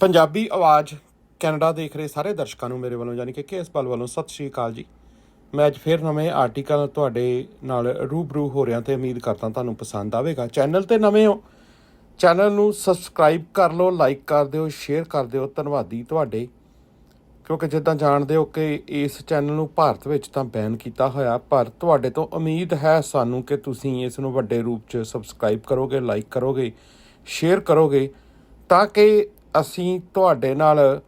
ਪੰਜਾਬੀ ਆਵਾਜ਼ ਕੈਨੇਡਾ ਦੇਖ ਰਹੇ ਸਾਰੇ ਦਰਸ਼ਕਾਂ ਨੂੰ ਮੇਰੇ ਵੱਲੋਂ, ਯਾਨੀ ਕਿ ਕੇਐਸ ਪਲ ਵੱਲੋਂ ਸਤਿ ਸ਼੍ਰੀ ਅਕਾਲ ਜੀ। ਮੈਂ ਅੱਜ ਫੇਰ ਨਵੇਂ ਆਰਟੀਕਲ ਤੁਹਾਡੇ ਨਾਲ ਰੂਬਰੂ ਹੋ ਰਿਹਾ ਤੇ ਉਮੀਦ ਕਰਦਾ ਤੁਹਾਨੂੰ ਪਸੰਦ ਆਵੇਗਾ। ਚੈਨਲ ਤੇ ਨਵੇਂ ਹੋ ਚੈਨਲ ਨੂੰ ਸਬਸਕ੍ਰਾਈਬ ਕਰ ਲਓ ਲਾਈਕ ਕਰ ਦਿਓ ਸ਼ੇਅਰ ਕਰ ਦਿਓ। ਧੰਨਵਾਦੀ ਤੁਹਾਡੇ। ਕਿਉਂਕਿ ਜਿੱਦਾਂ ਜਾਣਦੇ ਹੋ ਕਿ ਇਸ ਚੈਨਲ ਨੂੰ ਭਾਰਤ ਵਿੱਚ ਤਾਂ ਬੈਨ ਕੀਤਾ ਹੋਇਆ, ਪਰ ਤੁਹਾਡੇ ਤੋਂ ਉਮੀਦ ਹੈ ਸਾਨੂੰ ਕਿ ਤੁਸੀਂ ਇਸ ਨੂੰ ਵੱਡੇ ਰੂਪ 'ਚ ਸਬਸਕ੍ਰਾਈਬ ਕਰੋਗੇ ਲਾਈਕ ਕਰੋਗੇ ਸ਼ੇਅਰ ਕਰੋਗੇ, ਤਾਂ ਕਿ ਅਸੀਂ ਤੁਹਾਡੇ ਨਾਲ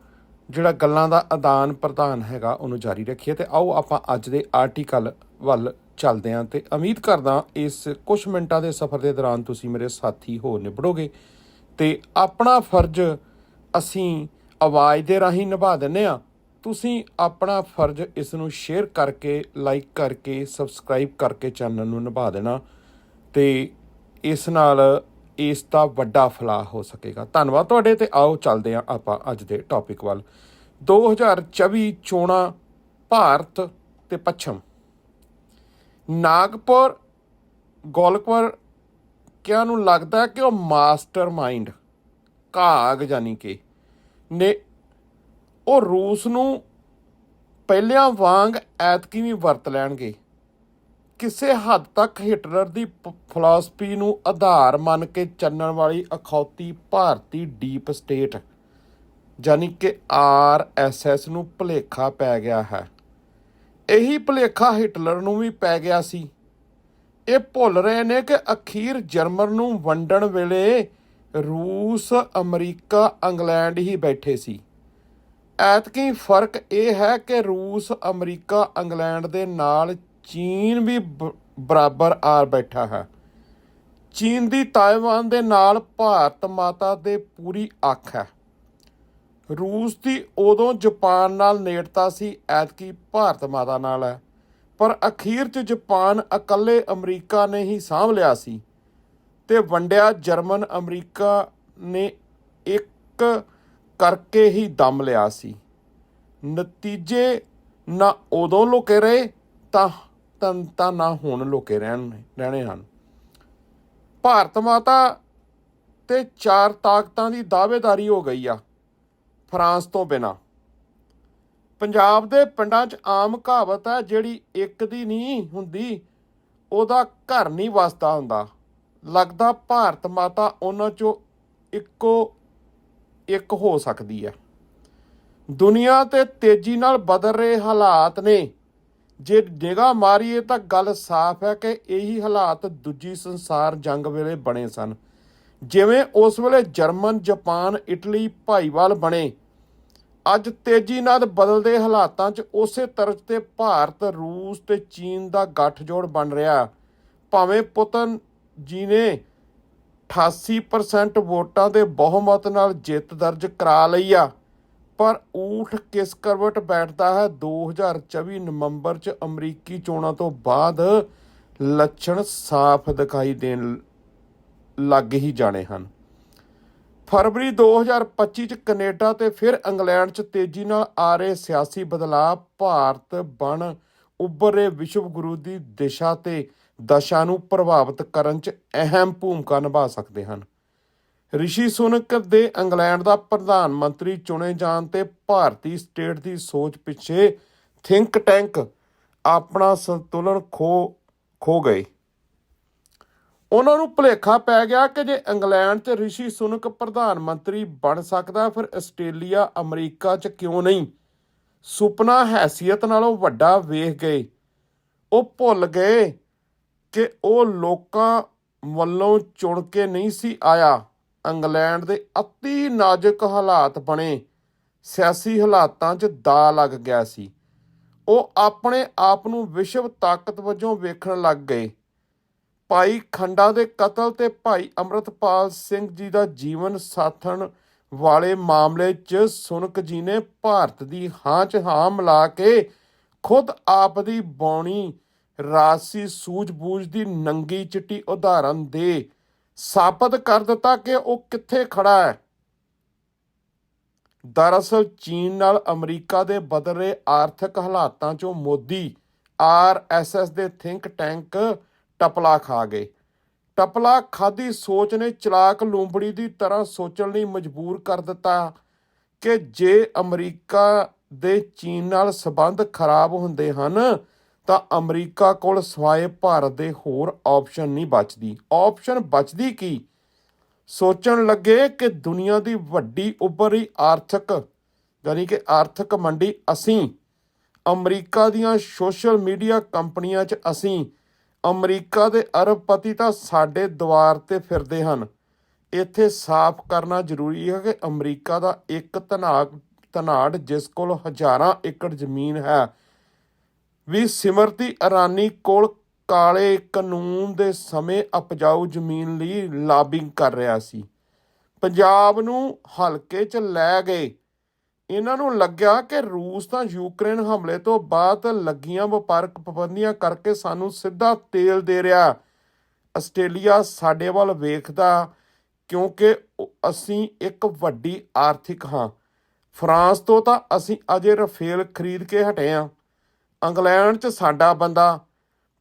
ਜਿਹੜਾ ਗੱਲਾਂ ਦਾ ਆਦਾਨ ਪ੍ਰਦਾਨ ਹੈਗਾ, ਉਹਨੂੰ ਜਾਰੀ ਰੱਖੀਏ ਤੇ ਆਓ ਆਪਾਂ ਅੱਜ ਦੇ ਆਰਟੀਕਲ ਵੱਲ ਚੱਲਦੇ ਹਾਂ ਤੇ ਉਮੀਦ ਕਰਦਾ ਇਸ ਕੁਝ ਮਿੰਟਾਂ ਦੇ ਸਫ਼ਰ ਦੇ ਦੌਰਾਨ ਤੁਸੀਂ ਮੇਰੇ ਸਾਥੀ ਹੋ ਨਿਬੜੋਗੇ ਤੇ ਆਪਣਾ ਫਰਜ਼ ਅਸੀਂ ਆਵਾਜ਼ ਦੇ ਰਾਹੀਂ ਨਿਭਾ ਦਿੰਨੇ ਆ ਤੁਸੀਂ ਆਪਣਾ ਫਰਜ਼ ਇਸ ਨੂੰ ਸ਼ੇਅਰ ਕਰਕੇ ਲਾਈਕ ਕਰਕੇ ਸਬਸਕ੍ਰਾਈਬ ਕਰਕੇ ਚੈਨਲ ਨੂੰ ਨਿਭਾ ਦੇਣਾ ਤੇ ਇਸ ਨਾਲ ਇਸ ਦਾ ਵੱਡਾ ਫਲਾਹ ਹੋ ਸਕੇਗਾ। ਧੰਨਵਾਦ ਤੁਹਾਡੇ ਤੇ। ਆਓ ਚੱਲਦੇ ਹਾਂ ਆਪਾਂ ਅੱਜ ਦੇ ਟੌਪਿਕ ਵੱਲ। 2024 ਚੋਣਾਂ ਭਾਰਤ ਤੇ ਪੱਛਮ। ਨਾਗਪੁਰ ਗੋਲਕਵਰ ਕਿਆ ਨੂੰ ਲੱਗਦਾ ਕਿ ਉਹ ਮਾਸਟਰਮਾਈਂਡ ਕਾਗ ਜਾਨੀ ਕਿ ਨੇ ਉਹ ਰੂਸ ਨੂੰ ਪਹਿਲਿਆਂ ਵਾਂਗ ਐਤਕੀ ਵੀ ਵਰਤ ਲੈਣਗੇ। ਕਿਸੇ ਹੱਦ ਤੱਕ ਹਿਟਲਰ ਦੀ ਫਿਲਾਸਫੀ ਨੂੰ ਆਧਾਰ ਮੰਨ ਕੇ ਚੱਲਣ ਵਾਲੀ ਅਖੌਤੀ ਭਾਰਤੀ ਡੀਪ ਸਟੇਟ ਜਾਨੀ ਕਿ ਆਰਐਸਐਸ ਨੂੰ ਭੁਲੇਖਾ ਪੈ ਗਿਆ ਹੈ। ਇਹੀ ਭੁਲੇਖਾ ਹਿਟਲਰ ਨੂੰ ਵੀ ਪੈ ਗਿਆ ਸੀ। ਇਹ ਭੁੱਲ ਰਹੇ ਨੇ ਕਿ ਅਖੀਰ ਜਰਮਨ ਨੂੰ ਵੰਡਣ ਵੇਲੇ ਰੂਸ, ਅਮਰੀਕਾ, ਇੰਗਲੈਂਡ ਹੀ ਬੈਠੇ ਸੀ। ਐਤਕੀ ਫ਼ਰਕ ਇਹ ਹੈ ਕਿ ਰੂਸ, ਅਮਰੀਕਾ, ਇੰਗਲੈਂਡ ਦੇ ਨਾਲ ਚੀਨ ਵੀ ਬਰਾਬਰ ਆ ਬੈਠਾ ਹੈ। ਚੀਨ ਦੀ ਤਾਇਵਾਨ ਦੇ ਨਾਲ ਭਾਰਤ ਮਾਤਾ ਦੇ ਪੂਰੀ ਅੱਖ ਹੈ। ਰੂਸ ਦੀ ਉਦੋਂ ਜਾਪਾਨ ਨਾਲ ਨੇੜਤਾ ਸੀ, ਐਤਕੀ ਭਾਰਤ ਮਾਤਾ ਨਾਲ ਹੈ। ਪਰ ਅਖੀਰ 'ਚ ਜਾਪਾਨ ਇਕੱਲੇ ਅਮਰੀਕਾ ਨੇ ਹੀ ਸਾਂਭ ਲਿਆ ਸੀ। ਤੇ ਵੰਡਿਆ ਜਰਮਨ ਅਮਰੀਕਾ ਨੇ ਇੱਕ ਕਰਕੇ ਹੀ ਦਮ ਲਿਆ ਸੀ। ਨਤੀਜੇ ਨਾ ਉਦੋਂ ਲੁਕੇ ਰਹੇ, ਤਾਂ ਤਾਂ ਤਾਂ ਨਾ ਹੁਣ ਲੁਕੇ ਰਹਿਣ, ਰਹਿਣੇ ਹਨ। ਭਾਰਤ ਮਾਤਾ ਤੇ ਚਾਰ ਤਾਕਤਾਂ ਦੀ ਦਾਅਵੇਦਾਰੀ ਹੋ ਗਈ ਆ, ਫਰਾਂਸ ਤੋਂ ਬਿਨਾ। ਪੰਜਾਬ ਦੇ ਪਿੰਡਾਂ 'ਚ ਆਮ ਕਹਾਵਤ ਹੈ, ਜਿਹੜੀ ਇੱਕ ਦੀ ਨਹੀਂ ਹੁੰਦੀ, ਉਹਦਾ ਘਰ ਨਹੀਂ ਵਸਦਾ ਹੁੰਦਾ। ਲੱਗਦਾ ਭਾਰਤ ਮਾਤਾ ਉਹਨਾਂ 'ਚੋਂ ਇੱਕੋ ਇੱਕ ਹੋ ਸਕਦੀ ਹੈ। ਦੁਨੀਆ ਤੇ ਤੇਜ਼ੀ ਨਾਲ ਬਦਲ ਰਹੇ ਹਾਲਾਤ ਨੇ। ਜੇ ਨਿਗਾਹ ਮਾਰੀਏ ਤਾਂ ਗੱਲ ਸਾਫ਼ ਹੈ ਕਿ ਇਹੀ ਹਾਲਾਤ ਦੂਜੀ ਸੰਸਾਰ ਜੰਗ ਵੇਲੇ ਬਣੇ ਸਨ। ਜਿਵੇਂ ਉਸ ਵੇਲੇ ਜਰਮਨ, ਜਾਪਾਨ, ਇਟਲੀ ਭਾਈਵਾਲ ਬਣੇ। ਅੱਜ ਤੇਜ਼ੀ ਨਾਲ ਬਦਲਦੇ ਹਾਲਾਤਾਂ 'ਚ ਉਸੇ ਤਰ੍ਹਾਂ ਤੇ ਭਾਰਤ, ਰੂਸ ਤੇ ਚੀਨ ਦਾ ਗੱਠਜੋੜ ਬਣ ਰਿਹਾ। ਭਾਵੇਂ ਪੁਤਨ ਜੀ ਨੇ 88% ਵੋਟਾਂ ਦੇ ਬਹੁਮਤ ਨਾਲ ਜਿੱਤ ਦਰਜ ਕਰਾ ਲਈ ਆ। ਪਰ ਊਠ ਕਿਸ ਕਰਵਟ ਬੈਠਦਾ ਹੈ? 2024 ਨਵੰਬਰ 'ਚ ਅਮਰੀਕੀ ਚੋਣਾਂ ਤੋਂ ਬਾਅਦ ਲੱਛਣ ਸਾਫ਼ ਦਿਖਾਈ ਦੇਣ ਲੱਗ ਹੀ ਜਾਣੇ ਹਨ। ਫਰਵਰੀ 2025 ਚ ਕੈਨੇਡਾ ਤੇ ਫਿਰ ਇੰਗਲੈਂਡ ਚ ਤੇਜ਼ੀ ਨਾਲ ਆ ਰਹੇ ਸਿਆਸੀ ਬਦਲਾਅ ਭਾਰਤ ਬਣ ਉੱਭਰ ਰਹੇ ਵਿਸ਼ਵ ਗੁਰੂ ਦੀ ਦਿਸ਼ਾ ਤੇ ਦਸ਼ਾ ਨੂੰ ਪ੍ਰਭਾਵਿਤ ਕਰਨ ਚ ਅਹਿਮ ਭੂਮਿਕਾ ਨਿਭਾ ਸਕਦੇ ਹਨ। ਰਿਸ਼ੀ ਸੁਨਕ ਦੇ ਇੰਗਲੈਂਡ ਦਾ ਪ੍ਰਧਾਨ ਮੰਤਰੀ ਚੁਣੇ ਜਾਣ ਤੇ ਭਾਰਤੀ ਸਟੇਟ ਦੀ ਸੋਚ ਪਿੱਛੇ ਥਿੰਕ ਟੈਂਕ ਆਪਣਾ ਸੰਤੁਲਨ ਖੋ ਖੋ ਗਏ। ਉਹਨਾਂ ਨੂੰ ਭੁਲੇਖਾ ਪੈ ਗਿਆ ਕਿ ਜੇ ਇੰਗਲੈਂਡ 'ਚ ਰਿਸ਼ੀ ਸੁਨਕ ਪ੍ਰਧਾਨ ਮੰਤਰੀ ਬਣ ਸਕਦਾ, ਫਿਰ ਆਸਟ੍ਰੇਲੀਆ, ਅਮਰੀਕਾ 'ਚ ਕਿਉਂ ਨਹੀਂ? ਸੁਪਨਾ, ਹੈਸੀਅਤ ਨਾਲੋਂ ਵੱਡਾ ਵੇਖ ਗਏ। ਉਹ ਭੁੱਲ ਗਏ ਕਿ ਉਹ ਲੋਕਾਂ ਵੱਲੋਂ ਚੁਣ ਕੇ ਨਹੀਂ ਸੀ ਆਇਆ। ਇੰਗਲੈਂਡ ਦੇ ਅਤੀ ਨਾਜ਼ੁਕ ਹਾਲਾਤ ਬਣੇ। ਸਿਆਸੀ ਹਾਲਾਤਾਂ 'ਚ ਦਾ ਲੱਗ ਗਿਆ ਸੀ। ਉਹ ਆਪਣੇ ਆਪ ਨੂੰ ਵਿਸ਼ਵ ਤਾਕਤ ਵਜੋਂ ਵੇਖਣ ਲੱਗ ਗਏ। ਭਾਈ ਖੰਡਾ ਦੇ ਕਤਲ ਤੇ ਭਾਈ ਅੰਮ੍ਰਿਤਪਾਲ ਸਿੰਘ ਜੀ ਦਾ ਜੀਵਨ ਸਾਥਣ ਵਾਲੇ ਮਾਮਲੇ 'ਚ ਸੁਨਕ ਜੀ ਨੇ ਭਾਰਤ ਦੀ ਹਾਂ 'ਚ ਹਾਂ ਮਿਲਾ ਕੇ ਖੁਦ ਆਪ ਦੀ ਬੌਣੀ ਰਾਸੀ ਸੂਝ-ਬੂਝ ਦੀ ਨੰਗੀ ਚਿੱਟੀ ਉਦਾਹਰਨ ਦੇ ਸਾਬਤ ਕਰ ਦਿੱਤਾ ਕਿ ਉਹ ਕਿੱਥੇ ਖੜਾ ਹੈ। ਦਰਅਸਲ ਚੀਨ ਨਾਲ ਅਮਰੀਕਾ ਦੇ ਬਦਲ ਰਹੇ ਆਰਥਿਕ ਹਾਲਾਤਾਂ 'ਚੋਂ ਮੋਦੀ ਆਰਐਸਐਸ ਦੇ ਥਿੰਕ ਟੈਂਕ ਟਪਲਾ ਖਾ ਗਏ। ਟਪਲਾ ਖਾਦੀ ਸੋਚ ਨੇ ਚਲਾਕ ਲੂੰਬੜੀ ਦੀ ਤਰ੍ਹਾਂ ਸੋਚਣ ਲਈ ਮਜਬੂਰ ਕਰ ਦਿੱਤਾ ਕਿ ਜੇ ਅਮਰੀਕਾ ਦੇ ਚੀਨ ਨਾਲ ਸਬੰਧ ਖਰਾਬ ਹੁੰਦੇ ਹਨ ਤਾਂ ਅਮਰੀਕਾ ਕੋਲ ਸਵਾਏ ਭਾਰਤ ਦੇ ਹੋਰ ਆਪਸ਼ਨ ਨਹੀਂ ਬਚਦੀ। ਆਪਸ਼ਨ ਬਚਦੀ ਕੀ? ਸੋਚਣ ਲੱਗੇ ਕਿ ਦੁਨੀਆ ਦੀ ਵੱਡੀ ਉੱਭਰੀ ਆਰਥਿਕ ਯਾਨੀ ਕਿ ਆਰਥਿਕ ਮੰਡੀ ਅਸੀਂ, ਅਮਰੀਕਾ ਦੀਆਂ ਸੋਸ਼ਲ ਮੀਡੀਆ ਕੰਪਨੀਆਂ 'ਚ ਅਸੀਂ, ਅਮਰੀਕਾ ਦੇ ਅਰਬਪਤੀ ਤਾਂ ਸਾਡੇ ਦੁਆਰ ਤੇ ਫਿਰਦੇ ਹਨ। ਇੱਥੇ ਸਾਫ਼ ਕਰਨਾ ਜ਼ਰੂਰੀ ਹੈ ਕਿ ਅਮਰੀਕਾ ਦਾ ਇੱਕ ਧਨਾਕ ਧਨਾੜ ਜਿਸ ਕੋਲ ਹਜ਼ਾਰਾਂ ਏਕੜ ਜ਼ਮੀਨ ਹੈ ਵੀ ਸਿਮਰਤੀ ਇਰਾਨੀ ਕੋਲ ਕਾਲੇ ਕਾਨੂੰਨ ਦੇ ਸਮੇਂ ਉਪਜਾਊ ਜ਼ਮੀਨ ਲਈ ਲਾਬਿੰਗ ਕਰ ਰਿਹਾ ਸੀ। ਪੰਜਾਬ ਨੂੰ ਹਲਕੇ 'ਚ ਲੈ ਗਏ। ਇਹਨਾਂ ਨੂੰ ਲੱਗਿਆ ਕਿ ਰੂਸ ਤਾਂ ਯੂਕਰੇਨ ਹਮਲੇ ਤੋਂ ਬਾਅਦ ਲੱਗੀਆਂ ਵਪਾਰਕ ਪਾਬੰਦੀਆਂ ਕਰਕੇ ਸਾਨੂੰ ਸਿੱਧਾ ਤੇਲ ਦੇ ਰਿਹਾ। ਆਸਟ੍ਰੇਲੀਆ ਸਾਡੇ ਵੱਲ ਵੇਖਦਾ ਕਿਉਂਕਿ ਅਸੀਂ ਇੱਕ ਵੱਡੀ ਆਰਥਿਕ ਹਾਂ। ਫਰਾਂਸ ਤੋਂ ਤਾਂ ਅਸੀਂ ਅਜੇ ਰਫੇਲ ਖਰੀਦ ਕੇ ਹਟੇ ਹਾਂ। ਇੰਗਲੈਂਡ 'ਚ ਸਾਡਾ ਬੰਦਾ,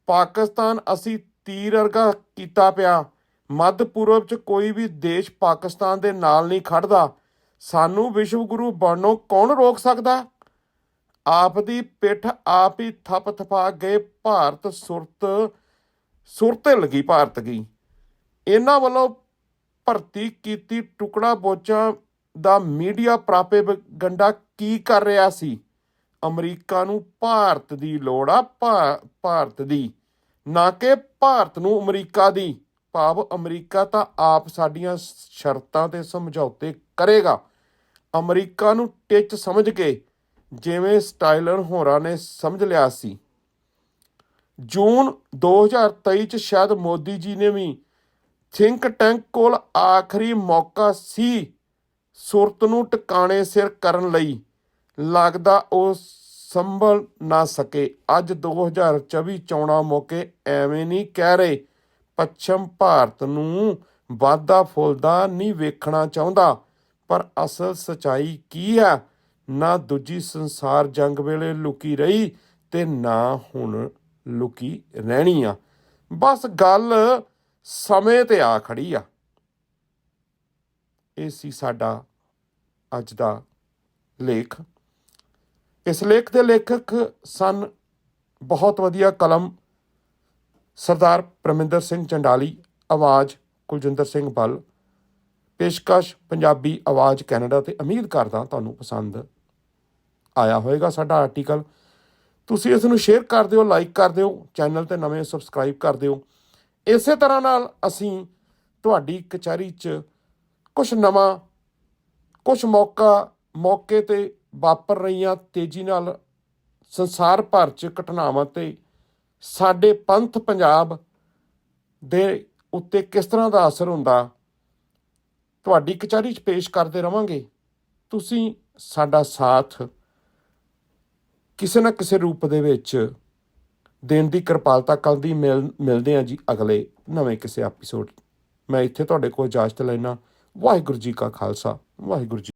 ਪਾਕਿਸਤਾਨ ਅਸੀਂ ਤੀਰ ਵਰਗਾ ਕੀਤਾ ਪਿਆ। ਮੱਧ ਪੂਰਬ 'ਚ ਕੋਈ ਵੀ ਦੇਸ਼ ਪਾਕਿਸਤਾਨ ਦੇ ਨਾਲ ਨਹੀਂ ਖੜਦਾ। ਸਾਨੂੰ ਵਿਸ਼ਵ ਗੁਰੂ ਬਣਨੋਂ ਕੌਣ ਰੋਕ ਸਕਦਾ? ਆਪ ਦੀ ਪਿੱਠ ਆਪ ਹੀ ਥੱਪ ਥਪਾ ਗਏ ਭਾਰਤ ਸੁਰਤ, ਸੁਰਤੇ ਲੱਗੀ ਭਾਰਤ ਗਈ। ਇਹਨਾਂ ਵੱਲੋਂ ਭਰਤੀ ਕੀਤੀ ਟੁਕੜਾ ਬੋਚਾਂ ਦਾ ਮੀਡੀਆ ਪ੍ਰਾਪੇ ਗੰਡਾ ਕੀ ਕਰ ਰਿਹਾ ਸੀ? ਅਮਰੀਕਾ ਨੂੰ ਭਾਰਤ ਦੀ ਲੋੜ ਆ, ਭਾ- ਭਾਰਤ ਦੀ। ਨਾ ਕਿ ਭਾਰਤ ਨੂੰ ਅਮਰੀਕਾ ਦੀ। ਭਾਵ ਅਮਰੀਕਾ ਤਾਂ ਆਪ ਸਾਡੀਆਂ ਸ਼ਰਤਾਂ ਤੇ ਸਮਝੌਤੇ ਕਰੇਗਾ। ਅਮਰੀਕਾ ਨੂੰ ਟਿੱਚ ਸਮਝ ਕੇ ਜਿਵੇਂ ਸਟਾਈਲਨ ਹੋਰਾਂ ਨੇ ਸਮਝ ਲਿਆ ਸੀ। ਜੂਨ 2023 ਚ ਸ਼ਾਇਦ ਮੋਦੀ ਜੀ ਨੇ ਵੀ ਥਿੰਕ ਟੈਂਕ ਕੋਲ ਆਖਰੀ ਮੌਕਾ ਸੀ ਸੁਰਤ ਨੂੰ ਟਿਕਾਣੇ ਸਿਰ ਕਰਨ ਲਈ। ਲੱਗਦਾ ਉਹ ਸੰਭਲ ਨਾ ਸਕੇ। ਅੱਜ 2024 ਚੋਣਾਂ ਮੌਕੇ ਐਵੇਂ ਨਹੀਂ ਕਹਿ ਰਹੇ। ਪੱਛਮ ਭਾਰਤ ਨੂੰ ਵਾਧਾ ਫੁੱਲਦਾ ਨਹੀਂ ਵੇਖਣਾ ਚਾਹੁੰਦਾ। ਪਰ ਅਸਲ ਸਚਾਈ ਕੀ ਹੈ? ਨਾ ਦੂਜੀ ਸੰਸਾਰ ਜੰਗ ਵੇਲੇ ਲੁਕੀ ਰਹੀ ਤੇ ਨਾ ਹੁਣ ਲੁਕੀ ਰਹਿਣੀ ਆ। ਬਸ ਗੱਲ ਸਮੇਂ ਤੇ ਆ ਖੜੀ ਆ। ਇਹ ਸੀ ਸਾਡਾ ਅੱਜ ਦਾ ਲੇਖ। ਇਸ ਲੇਖ ਦੇ ਲੇਖਕ ਸਨ ਬਹੁਤ ਵਧੀਆ ਕਲਮ ਸਰਦਾਰ ਪ੍ਰਮਿੰਦਰ ਸਿੰਘ ਚੰਡਾਲੀ, ਆਵਾਜ਼ ਕੁਲਜਿੰਦਰ ਸਿੰਘ ਬਲ, ਪੇਸ਼ਕਸ਼ ਪੰਜਾਬੀ ਆਵਾਜ਼ ਕੈਨੇਡਾ ਤੇ ਉਮੀਦ ਕਰਦਾ ਤੁਹਾਨੂੰ ਪਸੰਦ ਆਇਆ ਹੋਵੇਗਾ ਸਾਡਾ ਆਰਟੀਕਲ। ਤੁਸੀਂ ਇਸ ਨੂੰ ਸ਼ੇਅਰ ਕਰ ਦਿਓ, ਲਾਈਕ ਕਰ ਦਿਓ, ਚੈਨਲ ਤੇ ਨਵੇਂ ਸਬਸਕ੍ਰਾਈਬ ਕਰ ਦਿਓ। ਇਸੇ ਤਰ੍ਹਾਂ ਨਾਲ ਅਸੀਂ ਤੁਹਾਡੀ ਕਚਹਿਰੀ 'ਚ ਕੁਝ ਨਵਾਂ ਕੁਝ ਮੌਕਾ, ਮੌਕੇ ਤੇ ਵਾਪਰ ਰਹੀਆਂ ਤੇਜ਼ੀ ਨਾਲ ਸੰਸਾਰ ਭਰ 'ਚ ਘਟਨਾਵਾਂ ਤੇ ਸਾਡੇ ਪੰਥ ਪੰਜਾਬ ਦੇ ਉੱਤੇ ਕਿਸ ਤਰ੍ਹਾਂ ਦਾ ਅਸਰ ਹੁੰਦਾ, ਤੁਹਾਡੀ ਕਚਹਿਰੀ 'ਚ ਪੇਸ਼ ਕਰਦੇ ਰਵਾਂਗੇ। ਤੁਸੀਂ ਸਾਡਾ ਸਾਥ ਕਿਸੇ ਨਾ ਕਿਸੇ ਰੂਪ ਦੇ ਵਿੱਚ ਦੇਣ ਦੀ ਕਿਰਪਾਲਤਾ ਕਰਦੀ ਮਿਲ, ਮਿਲਦੇ ਆ ਜੀ ਅਗਲੇ ਨਵੇਂ ਕਿਸੇ ਐਪੀਸੋਡ ਮੈਂ ਇੱਥੇ ਤੁਹਾਡੇ ਕੋਲ ਇਜਾਜ਼ਤ ਲੈਣਾ ਵਾਹਿਗੁਰੂ ਜੀ ਕਾ ਖਾਲਸਾ, ਵਾਹਿਗੁਰੂ ਜੀ